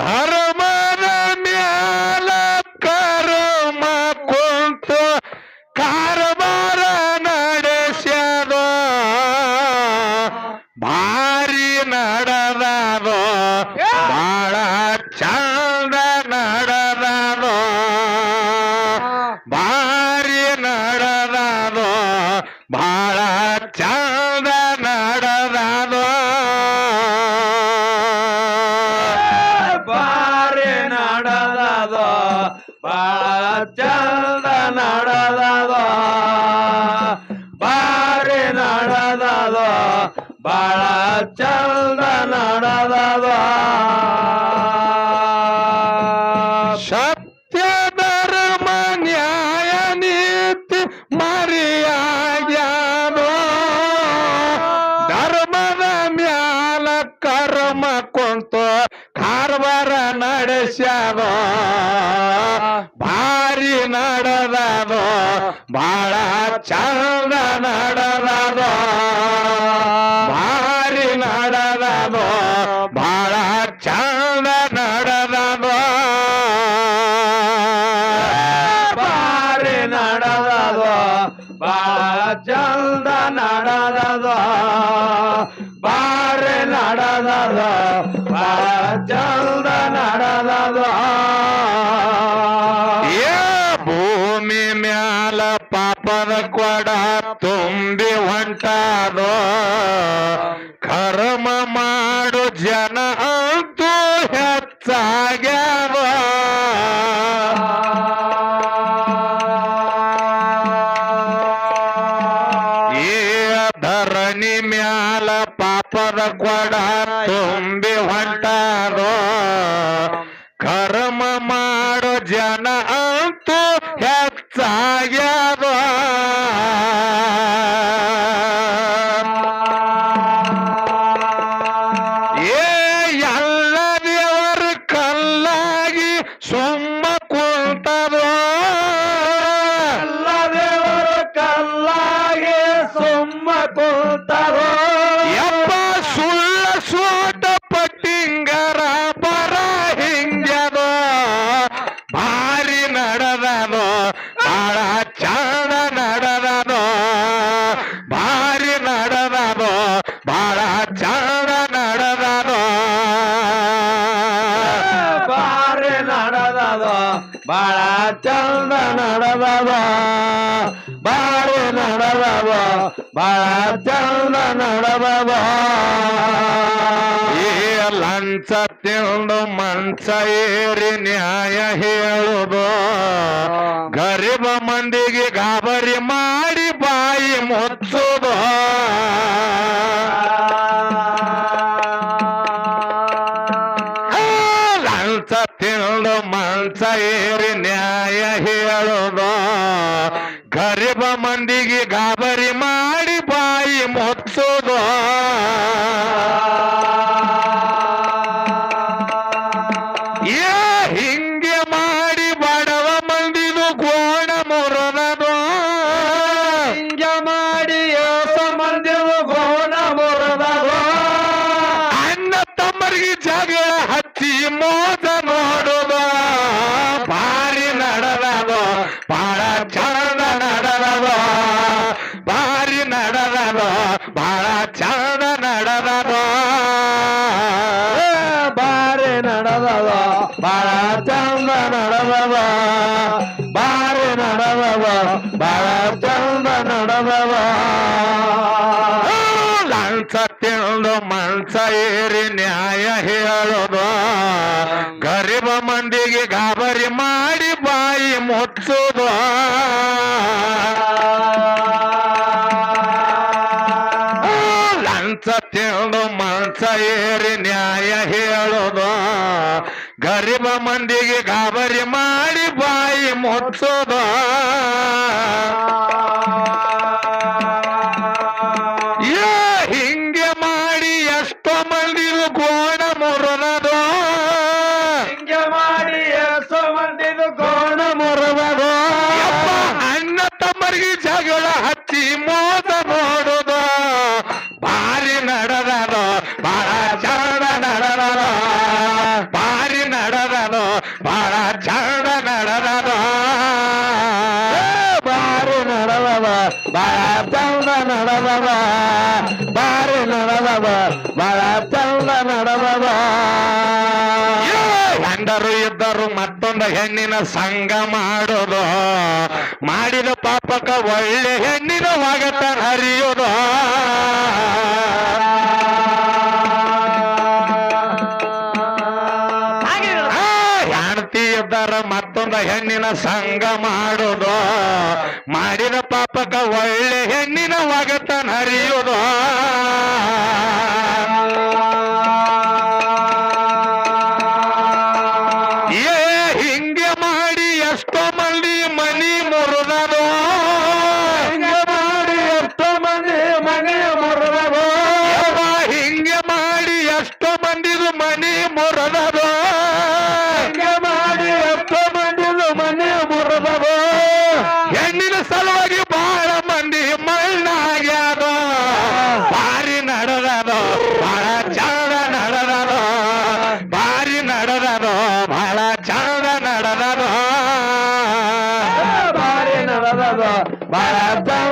¡Agarra! ಬಾಳ ಚಂದ ನಡದದ ಬಾರಿ ನಡದದ ಬಾಳ ಚಂದ ನಡದದ ಸತ್ಯ ಧರ್ಮ ನ್ಯಾಯ ನೀತಿ ಮರಿಯಾಗ್ಯಾದೋ ನಡೆಸ್ಯಾದ ಭಾರಿ ನಡದಾದ ಬಹಳ ಚಂದ ನಡದಾದ ಭಾರಿ ನಡದಾದ ಬಹಳ ಚಂದ ನಡದಾದ ಬಾರಿ ನಡದಾದ ಬಾಳ ಚಂದ ನಡದಾದ ಬಾರಿ ನಡದಾದ ಚಂದ ನಡೆದದ ಭೂಮಿ ಮ್ಯಾಲ ಪಾಪದ ಕೊಡ ತುಂಬಿ ಹೊಂಟಾದೋ. ಕರ್ಮ ಮಾಡು ಜನ ಅಂತೂ ಹೆಚ್ಚಾಗ್ಯಾವ. ಏ, ಧರಣಿ ಮ್ಯಾಲ ಪಾಪದ ಕೊಡ ತುಂಬಿ ಬಾಳ ಚಂದ ನಡೆದದ ಈ ಲಂಚ ತಿಂದು ಮಂಚ ಏರಿ ನ್ಯಾಯ ಹೇಳುದು. ಗರೀಬ ಮಂದಿಗೆ ಗಾಬರಿ ಮಾಡಿ ಬಾಯಿ ಮುಚ್ಚುದು. ಆ, ಲಂಚ ತಿಂದು ಮಂಚ ಏರಿ ನ್ಯಾಯ ಹೇಳುದು. ಗರೀಬ ಮಂದಿಗೆ ಗಾಬರಿ ಮಾಡಿ ಮುಚ್ಚುದು ಏ ಹಿಂಗೆ ಮಾಡಿ ಬಡವ ಮಂದಿದು ಗೋಣ ಮುರದದು ಹಿಂಗೆ ಮಾಡಿ ಯೋಸ ಮಂದಿರು ಗೋಣ ಮುರದದ ಅಣ್ಣ ತಮ್ಮರಿಗೆ ಜಗಳ ಹಚ್ಚಿ ಮೋಸ ನೋಡುದು ಭಾರಿ ನಡೆದದು ಬಹಳ ಚಂದ ಏರಿ ನ್ಯಾಯ ಹೇಳೋದು. ಗರೀಬ ಮಂದಿಗೆ ಗಾಬರಿ ಮಾಡಿ ಬಾಯಿ ಮುಚ್ಚೋದು. ಲಂಚ ತಿಂದು ಮಂಚ ಏರಿ ನ್ಯಾಯ ಹೇಳೋದು. ಗರೀಬ ಮಂದಿಗೆ ಗಾಬರಿ ಮಾಡಿ ಬಾಯಿ ಮುಚ್ಚೋದು. ನಡೆದದ ಬಾಳ ಚಂದ ನಡೆದದ ಬಾರಿ ನಡೆದದ ಬಾಳ ಚಂದ ನಡೆದದ ಗಂಡರು ಇದ್ದರು ಮತ್ತೊಂದು ಹೆಣ್ಣಿನ ಸಂಘ ಮಾಡೋದು. ಮಾಡಿದ ಪಾಪಕ ಒಳ್ಳೆ ಹೆಣ್ಣಿನ ವಾಗತ ಹರಿಯೋದು. ಇದ್ದಾರ ಮತ್ತೊಂದ ಹೆಣ್ಣಿನ ಸಂಘ ಮಾಡೋದು. ಮಾಡಿದ ಪಾಪಕ ಒಳ್ಳೆ ಹೆಣ್ಣಿನ ಒಗತನ ಹರಿಯೋದು.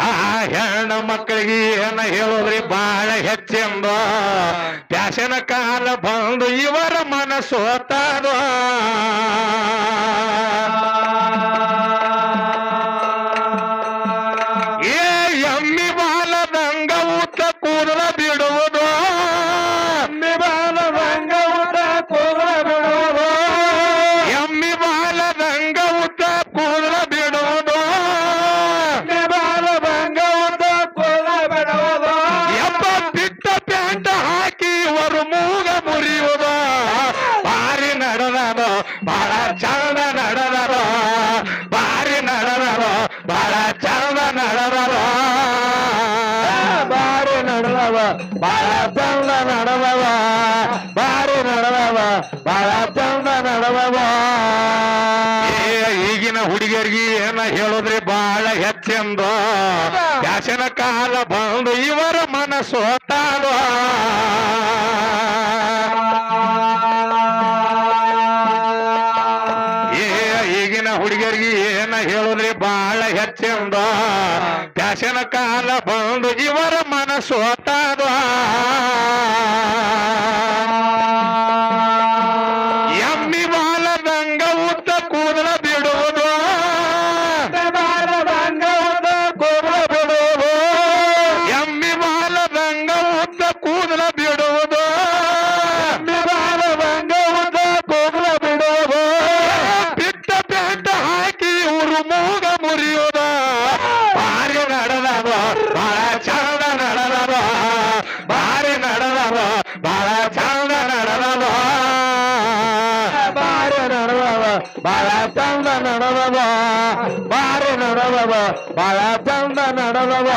ಆ ಹೆಣ್ಣು ಮಕ್ಕಳಿಗೆ ಏನ ಹೇಳೋದ್ರಿ? ಬಹಳ ಹೆಚ್ಚೆಂದ ಪ್ಯಾಶನ ಕಾಲ ಬಂದು ಇವರ ಮನಸ್ಸು ಹುಡುಗಿಯರಿಗೆ ಏನ ಹೇಳೋದ್ರಿ? ಬಹಳ ಹೆಚ್ಚೆಂದು. ಯಾಶನ ಕಾಲ ಬಂದು ಇವರ ಮನಸ್ಸು ಹೊತ್ತಾದ ಏ ಈಗಿನ ಹುಡುಗಿಯರಿಗೆ ಏನ ಹೇಳೋದ್ರಿ? ಬಹಳ ಹೆಚ್ಚೆಂದ. ಪ್ಯಾಶನ ಕಾಲ ಬಂದು ಇವರ ಮನಸ್ಸು ಬಾರಿ ನಡೆದವ ಬಾಳ ಚಂದ ನಡೆದವ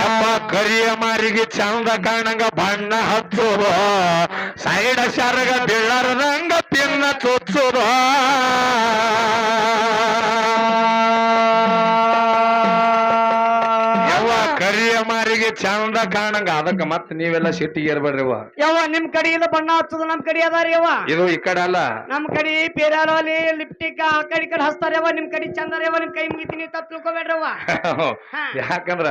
ಯಪ್ಪ ಕರಿಯ ಮಾರಿಗೆ ಚಂದ ಕಾಣಂಗ ಬಣ್ಣ ಹಚ್ಚೋದು ಸೈಡ ಶರಗ ಬೀಳರ್ದಂಗ ಪಿನ್ನ ಚೊಚ್ಚೋದು ಕರಿಯ ಮಾರಿಗೆ ಚಂದ ಕಾಣಂಗ. ಅದಕ್ಕ ಮತ್ ನೀವೆಲ್ಲ ಸಿಟ್ಟಿಗೆ ಇರ್ಬೇಡ್ರಿವ ಯವ್ವ ನಿಮ್ ಕಡೆ ಇಲ್ಲ ಬಣ್ಣ ಹಚ್ಚದ ನಮ್ ಕಡೆ ಅದಾರಿ ಯವ್ವ. ಇದು ಈ ಕಡೆ ಅಲ್ಲ. ನಮ್ ಕಡೆ ಪೇರಾಲೋಲಿ ಲಿಪ್ಟಿಕ್ ಆ ಕಡೆ ಈ ಕಡೆ ಹಚ್ತಾರ ಯವ್ವ. ನಿಮ್ ಕಡೆ ಚಂದ ಯವ್ವ ನಿಮ್ ಕೈ ಮುಗಿತೀನಿ ತಪ್ಪು ತಿಳ್ಕೊಬೇಡ್ರವ್ವ. ಯಾಕಂದ್ರ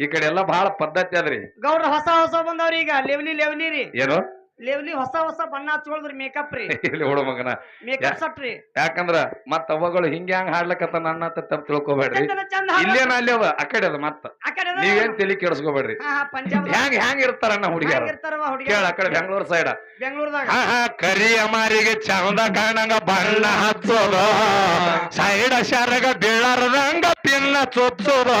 ಈ ಕಡೆ ಎಲ್ಲ ಬಹಳ ಪದ್ಧತಿ ಅದ್ರಿ. ಗೌಡ್ರ ಹೊಸ ಹೊಸ ಬಂದವ್ರಿ ಈಗ. ಲೆವ್ಲಿ ಲೆವ್ಲಿ ರೀ. ಏನು? ಲೆವ್ಲಿ ಹೊಸ ಹೊಸ ಬಣ್ಣ ಹಚ್ಕೊಳ್ದ್ರಿ ಮೇಕಪ್ ರೀ. ಇಲ್ಲಿ ಹುಡು ಮಗನ. ಮೇಕಪ್ ಸಟ್ ರೀ. ಯಾಕಂದ್ರ ಮತ್ತ ಅವಗಳು ಹಿಂಗ ಹ್ಯಾಂಗ ಹಾಡ್ಲಕತ್ತ ನನ್ನ ತಪ್ಪು ತಿಳ್ಕೊಬೇಡ್ರಿ. ಚಂದ. ಇಲ್ಲೇನ ಅಲ್ಲಿ ಅದ? ಆ ಕಡೆ ಅದ ಮತ್ತ. ನೀವೇನ್ ತಲೆ ಕೆಡಿಸ್ಕೋಬೇಡ್ರಿ. ಪಂಜಾಬ್ ಹ್ಯಾಂಗ ಹ್ಯಾಂಗ ಇರ್ತಾರಣ್ಣ ಹುಡುಗಿಯರ? ಇರ್ತಾರವ ಕೇಳ ಆ ಕಡೆ ಬೆಂಗಳೂರು ಸೈಡ್ ಬೆಂಗಳೂರದಾಗ ಕರಿ ಅಮಾರಿಗೆ ಚಂದ ಕಾಣಂಗ ಬಣ್ಣ ಹಚ್ಚೋದ. ಸೈಡ ಶಾರಗ ಬೀಳಾರದಂಗ ಪಿನ್ನ ಚೊಚ್ಚೋದು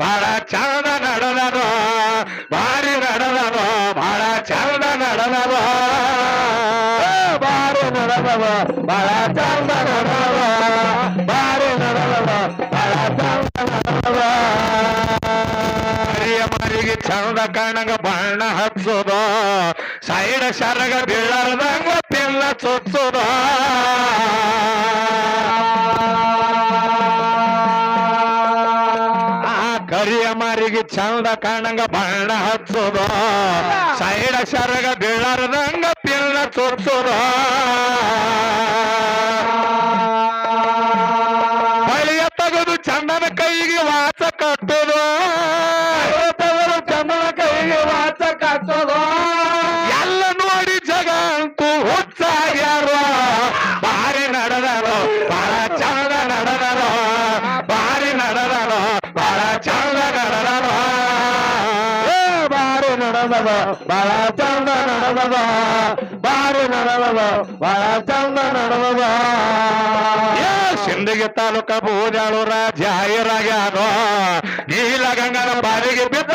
ಬಹಳ ಚಂದ ನಡೆದದ ಭಾರಿ ನಡೆದದ ಬಹಳ ಚಂದ ನಡೆದದ ಬಾರಿ ನಡೆದವ ಬಹಳ ಚಂದ ನಡೆದವ ಬಾರಿ ನಡೆದವ ಬಹಳ ಚಂದ ನಡೆದವ ಮಾರಿಗೆ ಚಂದ ಕಾಣಂಗ ಬಣ್ಣ ಹಚ್ಚೋದ ಸೈಡ್ ಶರಗ ಬೀಳಾರ್ದಂಗ ಪಿಲ್ಲ ಚೊಚ್ಚೋದ. ಮಾರಿಗೆ ಚಂದ ಕಾಣಂಗ ಬಣ್ಣ ಹಚ್ಚೋದ. ಸೈಡ ಶರಗ ಬೀಳಾರದಂಗ ಪಿಲ್ಲ ತೋರ್ಸುದ ಬಳಿಯ ತಗದು ಚಂದನ ಕೈಗೆ ವಾಚ ಕಟ್ಟೋದು. ತಗದು ಚಂದನ ಕೈಗೆ ವಾಚ ಕಟ್ಟೋದು. ನಡೆದವ ಬಾರಿ ನಡೆದವ ಬಹಳ ಚಂದ ನಡೆದವ ಏ ಸಿಂದಗಿ ತಾಲೂಕ ಹೈರಾಗ್ಯಾನೋ ನೀಲ ನೀಲಗಂಗನ ಬಾರಿಗೆ ಬಿದ್ದ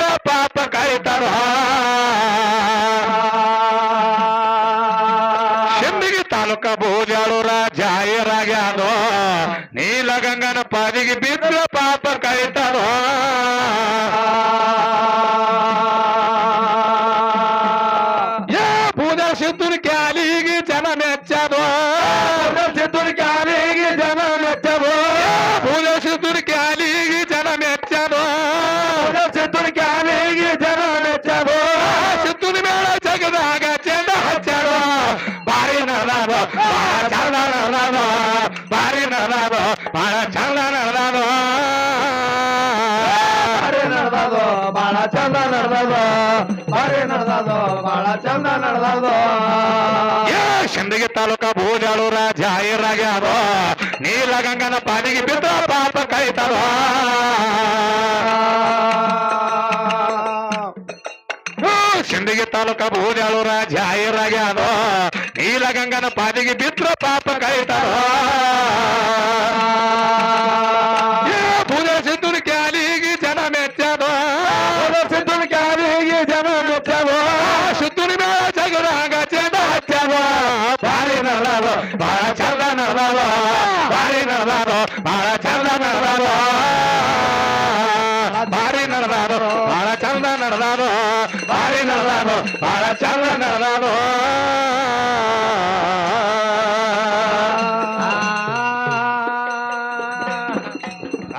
ಸಿಂದಗಿ ತಾಲೂಕ ಬೂಜಾಳೂರ ಜಾಹಿರಾಗ್ಯಾರೋ ನೀಲಗಂಗನ ಪಾದಿಗೆ ಬಿದ್ದ ಪಾಪ ಕಾಯ್ತಾರೋ ಸಿಂದಗಿ ತಾಲೂಕ ಬೂಜಾಳೂರ ಜಾಹಿರಾಗ್ಯಾರೋ ನೀಲಗಂಗನ ಪಾದಿಗೆ ಬಿದ್ರ ಪಾಪ ಕಾಯ್ತಾರೋ